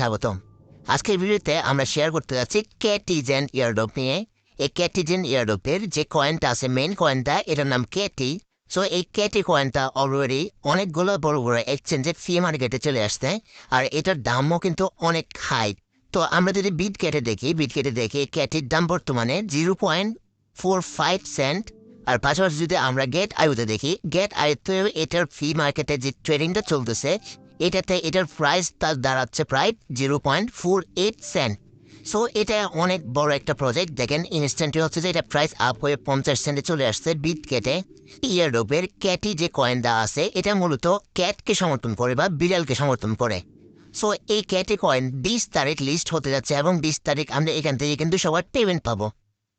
স্বাগতম। আজকের ভিডিওতে আমরা শেয়ার করতে যাচ্ছি ক্যাটিজেন ইয়ারডোপ নিয়ে। এই ক্যাটিজেন ইয়ারডোপের যে কয়েনটা আছে মেইন কয়েনটা এটার নাম ক্যাটি সো এই ক্যাটি কয়েনটা অলরেডি অনেকগুলো বড় বড় এক্সচেঞ্জে ফি মার্কেটে চলে আসছে, আর এটার দামও কিন্তু অনেক হাই তো আমরা যদি বিট কেটে দেখি বিট কেটে দেখি ক্যাটির দাম বর্তমানে zero point four five cent আর পাশাপাশি যদি আমরা গেট আয়ুতে দেখি গেট আয়ুতে এটার ফি মার্কেটে যে ট্রেডিংটা চলতেছে এটাতে এটার প্রাইস তার দাঁড়াচ্ছে প্রায় zero point four eight cent so এটা অনেক বড় একটা প্রজেক্ট দেখেন ইনস্ট্যান্টলি হচ্ছে যে এটা প্রাইস আপ হয়ে পঞ্চাশ সেন্টে চলে আসছে বিট কেটে ইয়ারডোপের ক্যাটি যে কয়েনটা আছে, এটা মূলত ক্যাটকে সমর্থন করে বা বিড়ালকে সমর্থন করে। সো এই ক্যাটে কয়েন বিশ তারিখ লিস্ট হতে যাচ্ছে এবং বিশ তারিখ আমরা এখান থেকে কিন্তু সবার পেমেন্ট পাবো।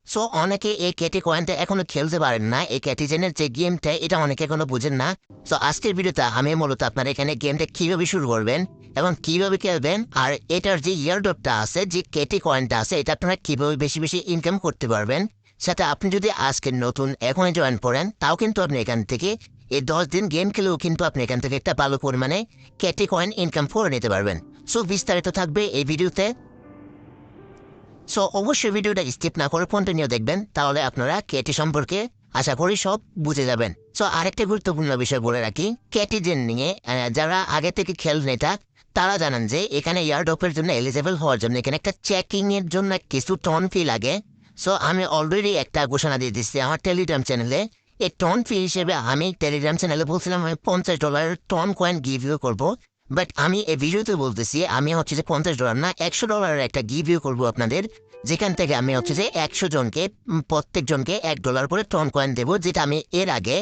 সো অনেকে এই ক্যাটি কয়েনটা এখনও খেলতে পারেন না। এই ক্যাটিজেনের যে গেমটা, এটা অনেকে এখনও বুঝেন না। সো আজকের ভিডিওতে আমি মূলত আপনার এখানে গেমটা কীভাবে শুরু করবেন এবং কীভাবে খেলবেন, আর এটার যে ইয়ারডপটা আছে, যে ক্যাটি কয়েনটা আছে, এটা আপনারা কীভাবে বেশি বেশি ইনকাম করতে পারবেন, সেটা আপনি যদি আজকে নতুন এখনই জয়েন করেন, তাও কিন্তু আপনি এখান থেকে এই দশ দিন গেম খেলেও কিন্তু আপনি এখান থেকে একটা ভালো পরিমাণে ক্যাটি কয়েন ইনকাম করে নিতে পারবেন। সো বিস্তারিত থাকবে এই ভিডিওতে। সো অবশ্যই ভিডিওটা স্কিপ না করে কন্টিনিউ দেখবেন, তাহলে আপনারা কেটি সম্পর্কে আশা করি সব বুঝে যাবেন। সো আরেকটা গুরুত্বপূর্ণ বিষয় বলে রাখি ক্যাটিজেন নিয়ে যারা আগে থেকে খেলেন এটা তারা জানান যে এখানে ইয়ারডপের জন্য এলিজেবল হওয়ার জন্য এখানে একটা চেকিং এর জন্য কিছু টন ফি লাগে। সো আমি অলরেডি একটা ঘোষণা দিয়ে দিচ্ছি আমার টেলিগ্রাম চ্যানেলে এই টন ফি হিসেবে আমি টেলিগ্রাম চ্যানেলে বলছিলাম আমি পঞ্চাশ ডলারের টন কয়েন গিভ ইউ করব। বাট আমি এই ভিডিওতে বলতেছি আমি হচ্ছে যে পঞ্চাশ ডলার না একশো ডলারের একটা গিভ ইউ করব আপনাদের। যেখান থেকে আমি হচ্ছে যে একশো জনকে উম, প্রত্যেক জনকে এক ডলার করে টন কয়েন দেবো যেটা আমি এর আগে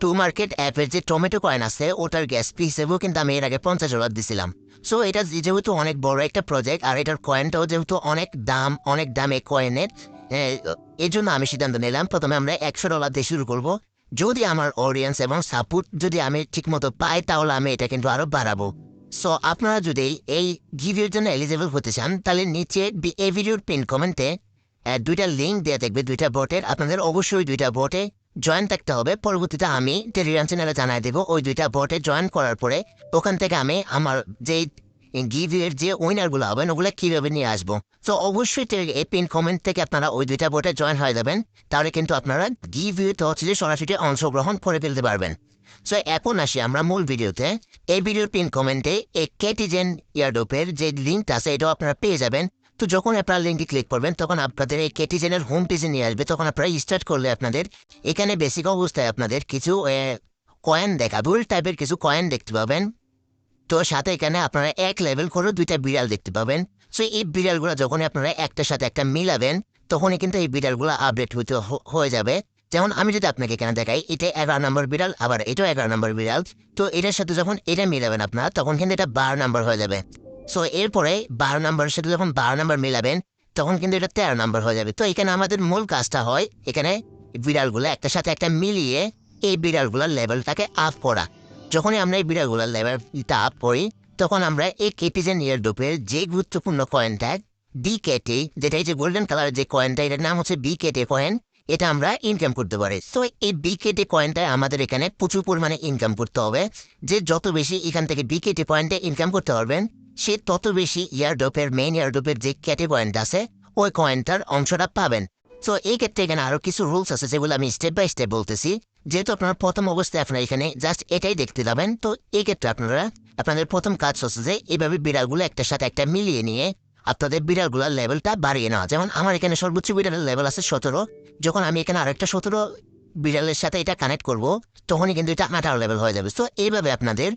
টু মার্কেট অ্যাপের যে টমেটো কয়েন আছে ওটার গ্যাস পি হিসেবেও কিন্তু আমি এর আগে পঞ্চাশ ডলার দিছিলাম। সো এটা যেহেতু অনেক বড় একটা প্রজেক্ট আর এটার কয়েনটাও যেহেতু অনেক দাম অনেক দামে কয়েনের এই জন্য আমি সিদ্ধান্ত নিলাম প্রথমে আমরা একশো ডলার দিয়ে শুরু করব। যদি আমার অডিয়েন্স এবং সাপোর্ট যদি আমি ঠিকমতো পাই তাহলে আমি এটা কিন্তু আরও বাড়াবো। সো আপনারা যদি এই গিভিউর জন্য এলিজেবল হতে চান, তাহলে নিচে এই ভিডিওর পিন কমেন্টে দুইটা লিঙ্ক দেওয়া থাকবে, দুইটা বোটের আপনাদের অবশ্যই দুইটা বোটে জয়েন থাকতে হবে। পরবর্তীতে আমি টেলিগ্রাম চ্যানেলে জানাই দেবো। ওই দুইটা বোটে জয়েন করার পরে ওখান থেকে আমি আমার যে গিভিউর যে উইনারগুলো হবেন, ওগুলো কীভাবে নিয়ে আসব। তো অবশ্যই এই পিন কমেন্ট থেকে আপনারা ওই দুইটা বোটে জয়েন হয়ে যাবেন। তাহলে কিন্তু আপনারা গিভিউতে হচ্ছে যে সরাসরি অংশগ্রহণ করে ফেলতে পারবেন। সো এখন আসি আমরা মূল ভিডিওতে। এই ভিডিওর পিন কমেন্টে এই কেটিজেন ইয়ারডোপের যে লিঙ্কটা আছে, এটাও আপনারা পেয়ে যাবেন। তো যখন আপনারা লিঙ্কে ক্লিক করবেন, তখন আপনাদের এই ক্যাটিজেনের হোম পেজে নিয়ে আসবে। তখন আপনারা স্টার্ট করলে আপনাদের এখানে বেসিক অবস্থায় আপনাদের কিছু কয়েন দেখা ভুল টাইপের কিছু কয়েন দেখতে পাবেন। তো সাথে এখানে আপনারা এক লেভেল করে দুইটা বিড়াল দেখতে পাবেন। সো এই বিড়ালগুলো যখন আপনারা একটার সাথে একটা মিলাবেন, তখনই কিন্তু এই বিড়ালগুলো আপডেট হতে হয়ে যাবে। যেমন আমি যদি আপনাকে এখানে দেখাই, এটা এগারো নম্বর বিড়াল, আবার এটাও এগারো নম্বর বিড়াল। তো এটার সাথে যখন এটা মিলাবেন আপনার, তখন কিন্তু এটা বারো নম্বর হয়ে যাবে। সো এরপরে বারো নম্বরের সাথে যখন বারো নম্বর মিলাবেন, তখন কিন্তু এটা তেরো নম্বর হয়ে যাবে। তো এখানে আমাদের মূল কাজটা হয়, এখানে বিড়ালগুলো একটার সাথে একটা মিলিয়ে এই বিড়ালগুলোর লেভেলটাকে আপ করা। যখনই আমরা এই বিড়ালগুলোর লেভেলটা আপ করি, তখন আমরা এই কেটিজেন ইয়ার ডোপের যে গুরুত্বপূর্ণ কয়েনটা ডি কেটে যেটা এই যে গোল্ডেন কালার যে কয়েনটা এটার নাম হচ্ছে বি কেটে কয়েন এটা আমরা ইনকাম করতে পারি। তো এই বিকেটে কয়েনটায় আমাদের এখানে প্রচুর পরিমাণে ইনকাম করতে হবে। যে যত বেশি এখান থেকে বিকেটে পয়েন্টে ইনকাম করতে পারবেন, সে তত বেশি ইয়ারডোপের মেইন ইয়ারডোপের যে ক্যাটে পয়েন্ট আছে, ওই কয়েনটার অংশটা পাবেন। তো এই ক্ষেত্রে এখানে আরও কিছু রুলস আছে যেগুলো আমি স্টেপ বাই স্টেপ বলতেছি। যেহেতু আপনার প্রথম অবস্থায় আপনারা এখানে জাস্ট এটাই দেখতে যাবেন তো এই ক্ষেত্রে আপনারা, আপনাদের প্রথম কাজ হচ্ছে যে এইভাবে বিড়ালগুলো একটার সাথে একটা মিলিয়ে নিয়ে আপনাদের বিড়ালগুলোর লেভেলটা বাড়িয়ে নেওয়া। যেমন আমার এখানে সর্বোচ্চ বিড়ালের লেভেল আছে সতেরো। যখন আমি এখানে আরেকটা সতেরো বিড়ালের সাথে এটা কানেক্ট করব, তখনই কিন্তু এটা আঠারো লেভেল হয়ে যাবে। তো এইভাবে আপনাদের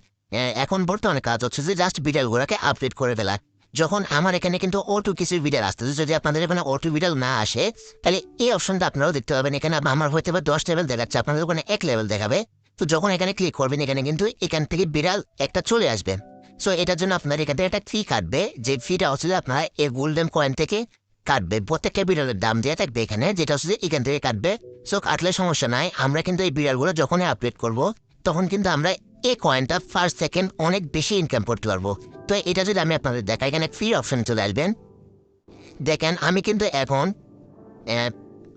এখন বর্তমানে কাজ হচ্ছে যে জাস্ট বিড়ালগুলোকে আপডেট করে ফেলা। যখন আমার এখানে কিন্তু অটো কিছু বিড়াল আসতেছে যদি আপনাদের এখানে অটো বিড়াল না আসে, তাহলে এই অপশনটা আপনারাও দেখতে পাবেন। এখানে আমার হয়তো বা দশ লেভেল দেখাচ্ছে, আপনাদের ওখানে এক লেভেল দেখাবে। তো যখন এখানে ক্লিক করবেন, এখানে কিন্তু এখান থেকে বিড়াল একটা চলে আসবে। সো এটার জন্য আপনার এখান থেকে একটা ফি কাটবে। যে ফিটা হচ্ছে যে আপনারা এই গোল্ডেন কয়েন থেকে কাটবে। প্রত্যেকটা বিড়ালের দাম দেওয়া থাকবে এখানে, যেটা হচ্ছে যে এখান থেকে কাটবে। সো কাটলে সমস্যা নাই। আমরা কিন্তু এই বিড়ালগুলো যখনই আপডেট করব, তখন কিন্তু আমরা এই কয়েনটা ফার্স্ট সেকেন্ড অনেক বেশি ইনকাম করতে পারব। তো, এটা যদি আমি আপনাদের দেখাই, এখানে ফ্রি অপশন চলে আসবেন। দেখেন, আমি কিন্তু এখন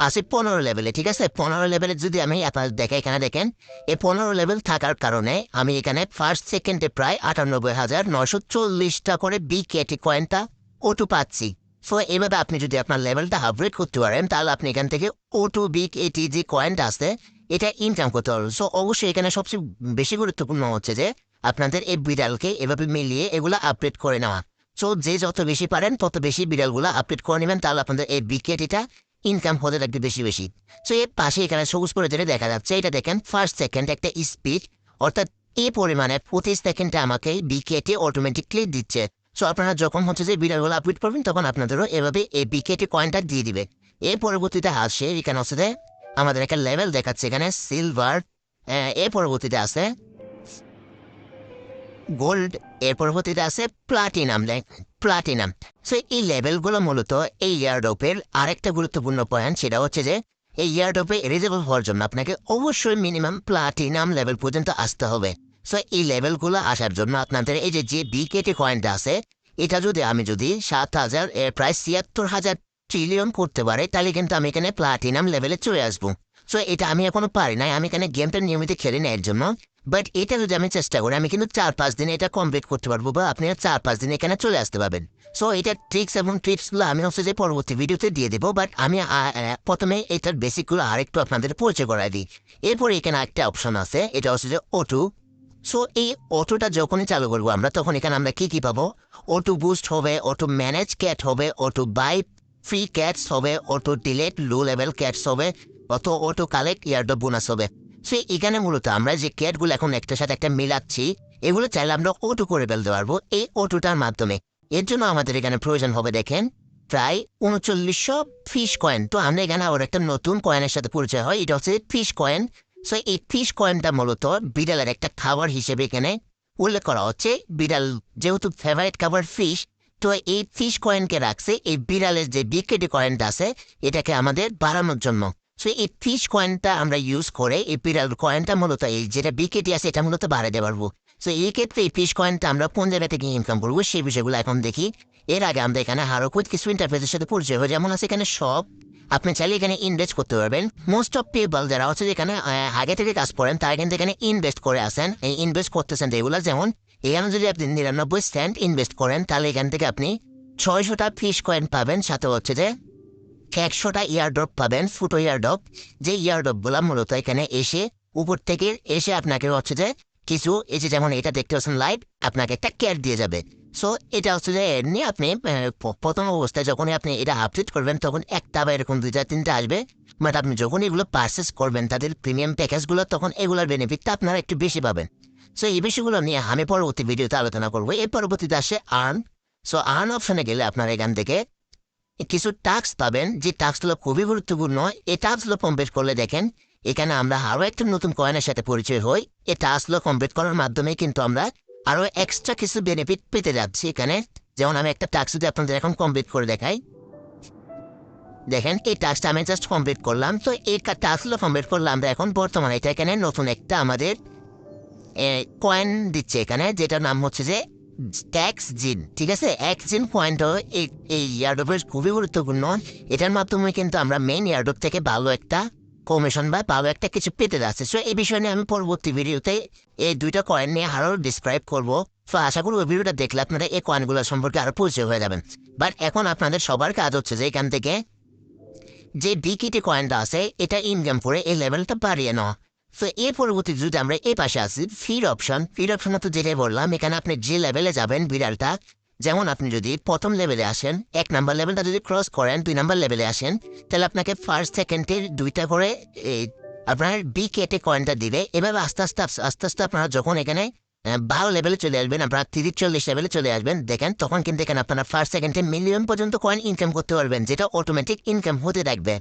আছে পনেরো লেভেলে ঠিক আছে? পনেরো লেভেলে যদি আমি আপনার দেখে এখানে দেখেন, এই পনেরো লেভেল থাকার কারণে আমি এখানে ফার্স্ট সেকেন্ডে প্রায় আটানব্বই হাজার নয়শো চল্লিশটা করে বি কেটি কয়েনটা ওটু পাচ্ছি। সো এভাবে আপনি যদি আপনার লেভেলটা আপগ্রেড করতে পারেন, তাহলে আপনি এখান থেকে ও টু বিগ এটি যে কয়েনটা আছে এটা ইনকাম করতে পারবেন। সো অবশ্যই এখানে সবচেয়ে বেশি গুরুত্বপূর্ণ হচ্ছে যে, আপনাদের এই বিড়ালকে এভাবে মিলিয়ে এগুলো আপডেট করে নেওয়া। সো যে যত বেশি পারেন, তত বেশি বিড়ালগুলো আপডেট করে নেবেন, তাহলে আপনাদের এই বিকেটিটা ইনকাম হতে থাকবে বেশি বেশি। সো এর পাশে এখানে সবুজ করে যেটা দেখা যাচ্ছে, এটা দেখেন ফার্স্ট সেকেন্ড একটা স্পিড অর্থাৎ এই পরিমাণে প্রতি সেকেন্ডে আমাকে বিকেটি অটোমেটিকলি দিচ্ছে। সো আপনারা যখন হচ্ছে যে বিড়ালগুলো আপডেট করবেন, তখন আপনাদেরও এভাবে এই বিকেটি কয়েনটা দিয়ে দিবে। এর পরবর্তীতে আসে, এখানে হচ্ছে যে আমাদের একটা লেভেল দেখাচ্ছে এখানে সিলভার এর পরবর্তীতে আছে গোল্ড এর পরবর্তীতে আছে প্লাটিনাম প্লাটিনাম। সো এই লেভেলগুলো মূলত এই ইয়ারডোপের আরেকটা গুরুত্বপূর্ণ পয়েন্ট সেটা হচ্ছে যে এই ইয়ারডোপে এলিজিবল হওয়ার জন্য আপনাকে অবশ্যই মিনিমাম প্লাটিনাম লেভেল পর্যন্ত আসতে হবে। সো এই লেভেলগুলো আসার জন্য আপনাদের এই যে যে বিকেটি কয়েনটা আছে, এটা যদি আমি যদি সাত হাজার, এর প্রায় ছিয়াত্তর হাজার ট্রিলিয়ন করতে পারে, তাহলে কিন্তু আমি এখানে প্লাটিনাম লেভেলে চলে আসব। সো এটা আমি এখনও পারি নাই, আমি এখানে গেমটা নিয়মিত খেলি না, এর জন্য বাট এটা যদি আমি চেষ্টা করি, আমি কিন্তু চার পাঁচ দিনে এটা কমপ্লিট করতে পারব বা আপনি চার পাঁচ দিনে এখানে চলে আসতে পারবেন। সো এটা ট্রিক্স এবং টিপসগুলো আমি হচ্ছে যে পরবর্তী ভিডিওতে দিয়ে দেবো বাট আমি প্রথমে এটার বেসিকগুলো আরেকটু আপনাদের পরিচয় করাই দিই। এরপরে এখানে একটা অপশন আছে, এটা হচ্ছে যে অটো সো এই অটোটা যখনই চালু করব আমরা, তখন এখানে আমরা কি কি পাবো? অটো বুস্ট হবে অটো ম্যানেজ ক্যাট হবে অটো বাই ফ্রি ক্যাটস হবে auto delete low level cats হবে অত অটো কালেক্ট ইয়ারডো বোনাস হবে। সো এখানে মূলত আমরা যে ক্যাটগুলো এখন একটার সাথে একটা মিলাচ্ছি, এগুলো চাইলে আমরা অটো করে ফেলতে পারব এই অটোটার মাধ্যমে। এর জন্য আমাদের এখানে প্রয়োজন হবে দেখেন, প্রায় উনচল্লিশশো ফিশ কয়েন। তো আমরা এখানে আবার একটা নতুন কয়েনের সাথে পরিচয় হয়, এটা হচ্ছে ফিশ কয়েন। সো এই ফিশ কয়েনটা মূলত বিড়ালের একটা খাবার হিসেবে এখানে উল্লেখ করা হচ্ছে। বিড়াল যেহেতু ফেভারিট খাবার ফিশ তো এই ফিশ কয়েনকে রাখছে, এই বিড়ালের যে বিকেটি কয়েনটা আছে, এটাকে আমাদের বাড়ানোর জন্য। সো এই ফিশ কয়েনটা আমরা ইউজ করে এই বিড়াল কয়েনটা মূলত এই যেটা বিকেটি আছে, এটা মূলত বাড়াতে পারব সো এই ক্ষেত্রে এই ফিশ কয়েনটা আমরা কোন জায়গা থেকে ইনকাম করব সেই বিষয়গুলো এখন দেখি। এর আগে আমরা এখানে হারো কুইট কিছু ইন্টারফেসের সাথে পরিচয় হয়, যেমন আছে এখানে সব আপনি চাইলে এখানে ইনভেস্ট করতে পারবেন। মোস্ট অফ পিপল যারা হচ্ছে যেখানে আগে থেকে কাজ করেন, তারা কিন্তু এখানে ইনভেস্ট করে আসেন। এই ইনভেস্ট করতেছেন এগুলো যেমন এখানে যদি আপনি নিরানব্বই সেন্ট ইনভেস্ট করেন, তাহলে এখান থেকে আপনি ছয়শোটা ফিশ কয়েন পাবেন। সাথে হচ্ছে যে একশোটা ইয়ারড্রপ পাবেন, ফুটো ইয়ারড্রপ যে ইয়ারড্রপগুলো মূলত এখানে এসে, উপর থেকে এসে আপনাকে হচ্ছে যে কিছু, এই যে যেমন এটা দেখতে পাচ্ছেন লাইভ আপনাকে একটা ক্যাট দিয়ে যাবে। সো এটা হচ্ছে যে এমনি আপনি প্রথম অবস্থায় যখনই আপনি এটা আপডেট করবেন, তখন একটা বা এরকম দুইটা, তিনটা আসবে। বাট আপনি যখন এগুলো পারচেস করবেন, তাদের প্রিমিয়াম প্যাকেজগুলো তখন এগুলোর বেনিফিটটা আপনারা একটু বেশি পাবেন। সো এই বিষয়গুলো নিয়ে আমি পরবর্তী ভিডিওতে আলোচনা করব। এর পরবর্তীতে আসে আর্ন সো আর্ন অপশনে গেলে আপনারা এখান থেকে কিছু টাস্ক পাবেন, যে টাস্কগুলো খুবই গুরুত্বপূর্ণ, এই টাস্কগুলো কমপ্লিট করলে দেখেন, এখানে আমরা আরও একটা নতুন কয়েনের সাথে পরিচয় হই। এই টাস্কগুলো কমপ্লিট করার মাধ্যমে কিন্তু আমরা আরও এক্সট্রা কিছু বেনিফিট পেতে যাচ্ছি এখানে। যেমন আমি একটা টাস্ক যদি আপনাদের এখন কমপ্লিট করে দেখাই। দেখেন, এই টাস্কটা আমি জাস্ট কমপ্লিট করলাম। তো এই টাস্কগুলো কমপ্লিট করলে আমরা এখন বর্তমানে এটা এখানে নতুন একটা আমাদের কয়েন দিচ্ছে এখানে, যেটার নাম হচ্ছে যে ট্যাক্স জিন ঠিক আছে? এক জিন পয়েন্টও এই এই ইয়ারডোপের খুবই গুরুত্বপূর্ণ। এটার মাধ্যমে কিন্তু আমরা মেইন ইয়ারডোপ থেকে ভালো একটা কমিশন বা ভালো একটা কিছু পেতে যাচ্ছে। সো এই বিষয় নিয়ে আমি পরবর্তী ভিডিওতে এই দুইটা কয়েন নিয়ে আরও ডিসক্রাইব করব। তো আশা করি ওই ভিডিওটা দেখলে আপনারা এই কয়েনগুলো সম্পর্কে আরও পরিচয় হয়ে যাবেন। বাট এখন আপনাদের সবার কাজ হচ্ছে যে এখান থেকে যে বিকিটি কয়েনটা আছে, এটা ইনকাম করে এই লেভেলটা বাড়িয়ে নেওয়া তো এর পরবর্তী যদি আমরা এই পাশে আসি ফির অপশন ফির অপশন তো যেটাই বললাম, এখানে আপনি যে লেভেলে যাবেন বিড়ালটা, যেমন আপনি যদি প্রথম লেভেলে আসেন, এক নাম্বার লেভেলটা যদি ক্রস করেন, দুই নাম্বার লেভেলে আসেন, তাহলে আপনাকে ফার্স্ট সেকেন্ডের দুইটা করে আপনার বি কেটে কয়েনটা দিবে। এভাবে আস্তে আস্তে আস্তে আস্তে আপনারা যখন এখানে ভালো লেভেলে চলে আসবেন, আপনারা তিরিশ, চল্লিশ লেভেলে চলে আসবেন, দেখেন, তখন কিন্তু এখানে আপনারা ফার্স্ট সেকেন্ডে মিলিয়ন পর্যন্ত কয়েন ইনকাম করতে পারবেন, যেটা অটোমেটিক ইনকাম হতে থাকবে।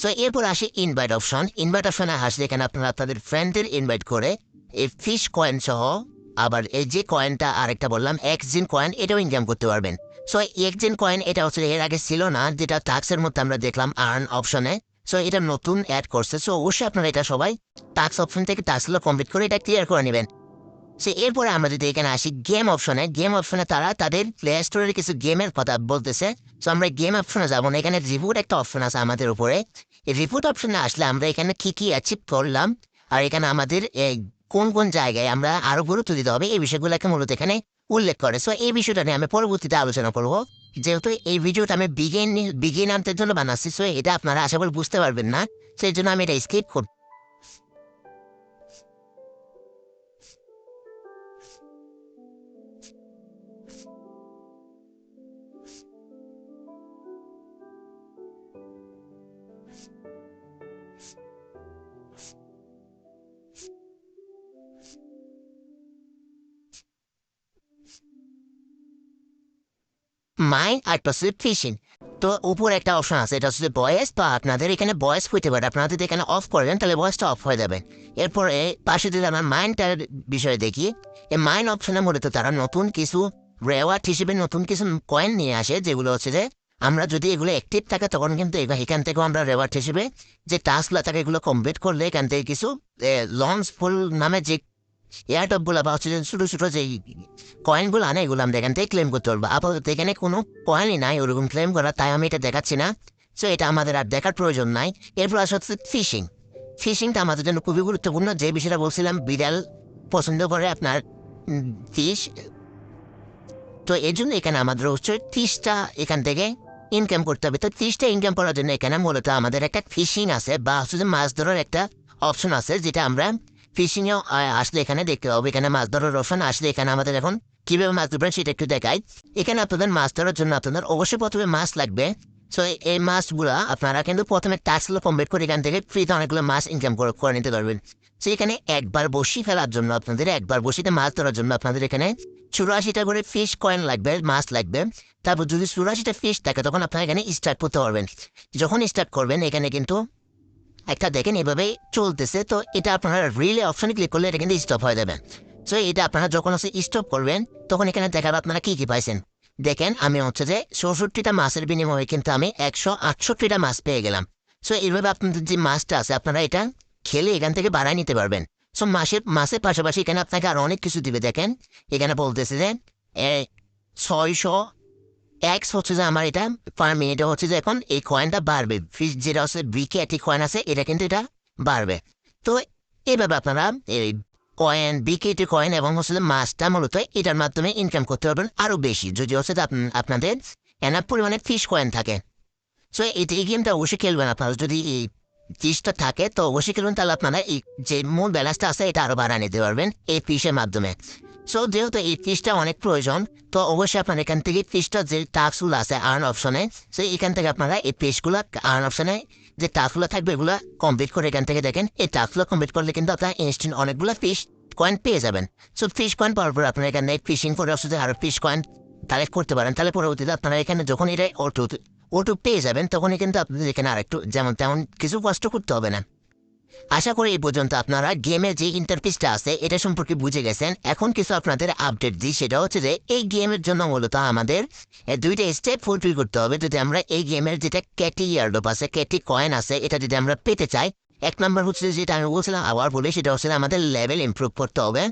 সো এরপর আসে ইনভাইট অপশন ইনভাইট অপশনে আসলে এখানে আপনারা তাদের ফ্রেন্ডদের ইনভাইট করে এই ফিশ কয়েন সহ আবার এই যে কয়েনটা আরেকটা বললাম এক্স জিন কয়েন এটাও ইনকাম করতে পারবেন। সো এক জিন কয়েন এটা হচ্ছে এর আগে ছিল না, যেটা টাক্সের মধ্যে আমরা দেখলাম আর্ন অপশনে সো এটা নতুন অ্যাড করছে। সো অবশ্যই আপনারা এটা সবাই টাক্স অপশন থেকে টাক্সগুলো কমপ্লিট করে এটা ক্লিয়ার করে নেবেন। সো এরপরে আমরা যদি এখানে আসি গেম অপশনে গেম অপশনে তারা তাদের প্লে স্টোরের কিছু গেমের কথা বলতেছে। সো আমরা গেম অপশনে যাব না, এখানে রিপোর্ট একটা অপশন আছে আমাদের উপরে। এই রিপোর্ট অপশনে আসলে আমরা এখানে কি কি অ্যাচিভ করলাম, আর এখানে আমাদের কোন কোন জায়গায় আমরা আরও গুরুত্ব দিতে হবে, এই বিষয়গুলোকে মূলত এখানে উল্লেখ করে। সো এই বিষয়টা নিয়ে আমি পরবর্তীতে আলোচনা করব। যেহেতু এই ভিডিওটা আমি বিগিন আনতে জন্য বানাচ্ছি সো এটা আপনারা আশা করি বুঝতে পারবেন না। সেই জন্য আমি এটা স্কিপ করব মাইন্ড আর হচ্ছে ফিশিং তো উপর একটা অপশন আছে, এটা হচ্ছে বয়েস তো আপনাদের এখানে বয়েস হইতে পারে। আপনারা যদি এখানে অফ করবেন তাহলে বয়েসটা অফ হয়ে যাবে। এরপরে পাশে যদি আমরা মাইন্ডটার বিষয়ে দেখি, এই মাইন্ড অপশনে মূলত তারা নতুন কিছু রেওয়ার্ড হিসেবে নতুন কিছু কয়েন নিয়ে আসে, যেগুলো হচ্ছে যে, আমরা যদি এগুলো অ্যাক্টিভ থাকে, তখন কিন্তু এখান থেকেও আমরা রেওয়ার্ড হিসেবে যে টাস্কগুলো থাকে, এগুলো কমপ্লিট করলে এখান থেকে কিছু লঞ্চ ফুল নামে যে এয়ারটপগুলো বা হচ্ছে ছোটো ছোটো যে কয়েনগুলো আনে, এগুলো আমরা এখান থেকে ক্লেম করতে পারব। আপাতত এখানে কোনো কয়েনই নাই, ওরকম ক্লেম করা, তাই আমি এটা দেখাচ্ছি না। সো এটা আমাদের আর দেখার প্রয়োজন নাই। এরপর আসা হচ্ছে ফিশিং ফিশিংটা আমাদের জন্য খুবই গুরুত্বপূর্ণ। যে বিষয়টা বলছিলাম, বিড়াল পছন্দ করে আপনার ফিশ তো এর জন্য এখানে আমাদের হচ্ছে ত্রিশটা এখান থেকে ইনকাম করতে হবে। তো ত্রিশটা ইনকাম করার জন্য এখানে মূলত আমাদের একটা ফিশিং আছে বা হচ্ছে মাছ ধরার একটা অপশন আছে, যেটা আমরা ফিশিংয়েও আসলে এখানে দেখতে পাবো। এখানে মাছ ধরার অপশন আসলে এখানে আমাদের এখন কীভাবে মাছ ধরবেন সেটা একটু দেখাই। এখানে আপনাদের মাছ ধরার জন্য আপনাদের অবশ্যই প্রথমে মাছ লাগবে। সো এই মাছগুলো আপনারা কিন্তু প্রথমে টাস্কগুলো কমপ্লিট করে এখান থেকে ফ্রিতে অনেকগুলো মাছ ইনকাম করে নিতে পারবেন। সো এখানে একবার বসি ফেলার জন্য আপনাদের একবার বসিতে মাছ ধরার জন্য আপনাদের এখানে চুরাশিটা করে ফিশ কয়েন লাগবে, মাছ লাগবে। তারপর যদি চুরাশিটা ফিশ থাকে তখন আপনারা এখানে স্টার্ট করতে পারবেন। যখন স্টার্ট করবেন, এখানে কিন্তু একটা দেখেন এভাবে চলতেছে। তো এটা আপনারা রিলে অপশনে ক্লিক করলে এটা কিন্তু স্টপ হয়ে যাবে। সো এটা আপনারা যখন হচ্ছে স্টপ করবেন, তখন এখানে দেখাবে আপনারা কি কি পাইছেন। দেখেন, আমি হচ্ছে যে চৌষট্টিটা মাছের বিনিময়ে কিন্তু আমি একশো আটষট্টিটা মাছ পেয়ে গেলাম। সো এইভাবে আপনাদের যে মাছটা আছে, আপনারা এটা খেলে এখান থেকে বাড়ায় নিতে পারবেন। সো মাসের মাসের পাশাপাশি এখানে আপনাকে আরও অনেক কিছু দিবে। দেখেন, এখানে বলতেছে যে ছয়শো এক্স হচ্ছে যে আমার এটা পার মিনিটে হচ্ছে যে এখন এই কয়েনটা বাড়বে। ফিস যেটা হচ্ছে ব্রিকে একটি কয়েন আছে, এটা কিন্তু এটা বাড়বে। তো এইভাবে আপনারা এই কয়েন বিকেটি কয়েন এবং হচ্ছে যে মাছটা মূলত এটার মাধ্যমে ইনকাম করতে পারবেন আরও বেশি। যদি হচ্ছে আপনাদের এনার পরিমাণে ফিস কয়েন থাকে। সো এই এই গেমটা অবশ্যই খেলবেন আপনারা। যদি এই ফিসটা থাকে, তো অবশ্যই খেলবেন। তাহলে আপনারা এই যে মূল ব্যালেন্সটা আছে, এটা আরও বাড়া নিতে পারবেন এই ফিসের মাধ্যমে। সো যেহেতু এই ফিসটা অনেক প্রয়োজন, তো অবশ্যই আপনার এখান থেকে ফিসটা যে টাস্কগুলো আছে আর্ন অপশনে সো এখান থেকে আপনারা এই ফিসগুলো আর্ন অপশনে যে টাস্কগুলো থাকবে, এগুলো কমপ্লিট করে এখান থেকে দেখেন। এই টাস্কগুলো কমপ্লিট করলে কিন্তু আপনারা ইনস্ট্যান্ট অনেকগুলো ফিস কয়েন পেয়ে যাবেন। সো ফিস কয়েন পাওয়ার পর আপনারা এখানে ফিশিং করে আসলে আরও ফিস কয়েন কালেক্ট করতে পারেন। তাহলে পরবর্তীতে আপনারা এখানে যখন এটা অটো অটো পেয়ে যাবেন, তখনই কিন্তু আপনাদের এখানে আরেকটু যেমন তেমন কিছু কষ্ট করতে হবে না। আশা করি এই পর্যন্ত আপনারা গেমের যে ইন্টারফেসটা আছে, এটা সম্পর্কে বুঝে গেছেন। এখন কিছু আপনাদের আপডেট দিই, সেটা হচ্ছে যে এই গেমের জন্য মূলত আমাদের দুইটা স্টেপ ফুলফিল করতে হবে। যদি আমরা এই গেমের যেটা ক্যাটি ইয়ারডপ আছে ক্যাটি কয়েন আছে, এটা যদি আমরা পেতে চাই, এক নম্বর হচ্ছে যেটা আমি বলছিলাম, আবার বলি, সেটা হচ্ছে আমাদের লেভেল ইমপ্রুভ করতে হবে।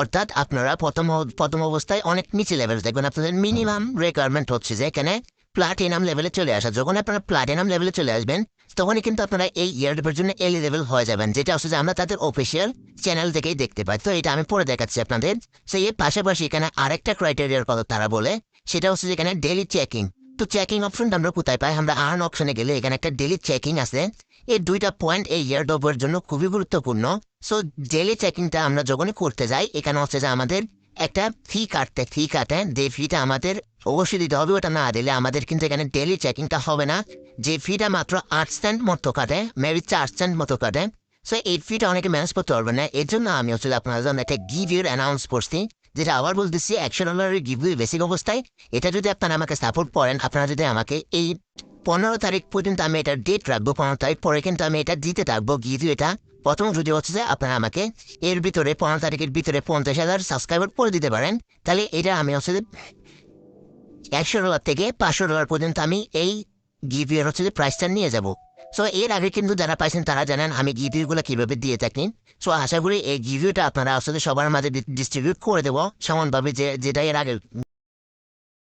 অর্থাৎ আপনারা প্রথম প্রথম অবস্থায় অনেক নিচে লেভেল দেখবেন, আপনাদের মিনিমাম রিকোয়ারমেন্ট হচ্ছে যে এখানে প্লাটিনাম লেভেলে চলে আসা। যখন আপনারা প্লাটিনাম লেভেলে চলে আসবেন তখনই কিন্তু আপনারা এই ইয়ারডপের জন্য এলিজেবল হয়ে যাবেন। যেটা হচ্ছে যে আমরা তাদের অফিসিয়াল চ্যানেল থেকেই দেখতে পাই। তো এটা আমি পরে দেখাচ্ছি আপনাদের। সেই পাশাপাশি এখানে আরেকটা ক্রাইটেরিয়ার কথা তারা বলে। সেটা হচ্ছে যে এখানে ডেলি চেকিং তো চেকিং অপশনটা আমরা কোথায় পাই? আমরা আর্ন অপশনে গেলে এখানে একটা ডেলি চেকিং আছে। এই দুইটা পয়েন্ট এই ইয়ারডপের জন্য খুবই গুরুত্বপূর্ণ। সো ডেলি চেকিংটা আমরা যখনই করতে যাই, এখানে হচ্ছে যে আমাদের একটা ফি কাটতে ফি কাটে। যে ফিটা আমাদের অবশ্যই দিতে হবে, ওটা না দিলে আমাদের কিন্তু এখানে ডেলি চেকিংটা হবে না। যে ফিটা মাত্র আট সেন্ট মতো কাটে মেবি চার সেন্ট মতো কাটে সো এই ফিটা অনেকে ম্যানেজ করতে পারবে না। এর জন্য আমি হচ্ছে আপনার জন্য একটা গিভ ইউর অ্যানাউন্স করছি, যেটা আবার বলতেছি একশো ডলারের গিভ ইউ বেসিক অবস্থায়। এটা যদি আপনারা আমাকে সাপোর্ট করেন, আপনারা যদি আমাকে এই পনেরো তারিখ পর্যন্ত আমি এটা ডেট রাখব, পনেরো তারিখ পরে কিন্তু আমি এটা দিতে থাকব গিভ ইউ এটা। প্রথম যদি হচ্ছে যে আপনারা আমাকে এর ভিতরে পনেরো তারিখের ভিতরে পঞ্চাশ হাজার সাবস্ক্রাইবার করে দিতে পারেন, তাহলে এটা আমি হচ্ছে একশো ডলার থেকে পাঁচশো ডলার পর্যন্ত আমি এই গিভিউর হচ্ছে যে প্রাইসটা নিয়ে যাব। সো এর আগে কিন্তু যারা পাইছেন, তারা জানেন আমি গিভিউগুলো কীভাবে দিয়ে থাকি। সো আশা করি এই গিভিউটা আপনারা আসলে সবার মাঝে ডিস্ট্রিবিউট করে দেবো। সমানভাবে যে যেটা এর আগে